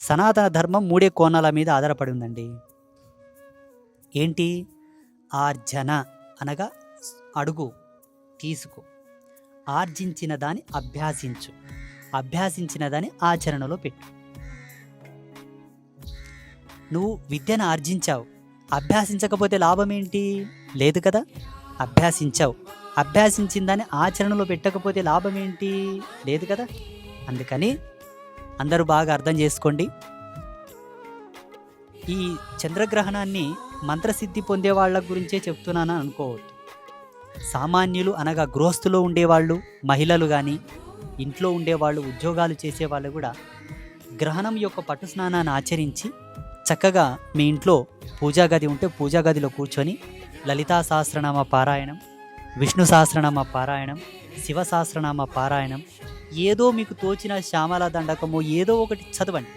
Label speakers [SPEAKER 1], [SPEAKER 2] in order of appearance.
[SPEAKER 1] సనాతన ధర్మం మూడే కోణాల మీద ఆధారపడి ఉందండి. ఏంటి? ఆర్జన అనగా అడుగు తీసుకో. ఆర్జించిన దాన్ని అభ్యాసించు. అభ్యాసించిన దాన్ని ఆచరణలో పెట్టు. నువ్వు విద్యను ఆర్జించావు. అభ్యాసించకపోతే లాభం ఏంటి? లేదు కదా? అభ్యాసించావు. అభ్యాసించిన దాన్ని ఆచరణలో పెట్టకపోతే లాభం ఏంటి? లేదు కదా? అందుకని అందరూ బాగా అర్థం చేసుకోండి. ఈ చంద్రగ్రహణాన్ని మంత్రసిద్ధి పొందే వాళ్ళ గురించే చెప్తున్నాను అనుకోవద్దు. సామాన్యులు అనగా గృహస్థులో ఉండేవాళ్ళు మహిళలు కానీ ఇంట్లో ఉండేవాళ్ళు ఉద్యోగాలు చేసేవాళ్ళు కూడా గ్రహణం యొక్క పట్టు స్నానాన్ని ఆచరించి చక్కగా మీ ఇంట్లో పూజా గది ఉంటే పూజా గదిలో కూర్చొని లలితా సహస్రనామ పారాయణం విష్ణు సహస్రనామ పారాయణం శివ సహస్రనామ పారాయణం ఏదో మీకు తోచిన శ్యామల దండకము ఏదో ఒకటి చదవండి.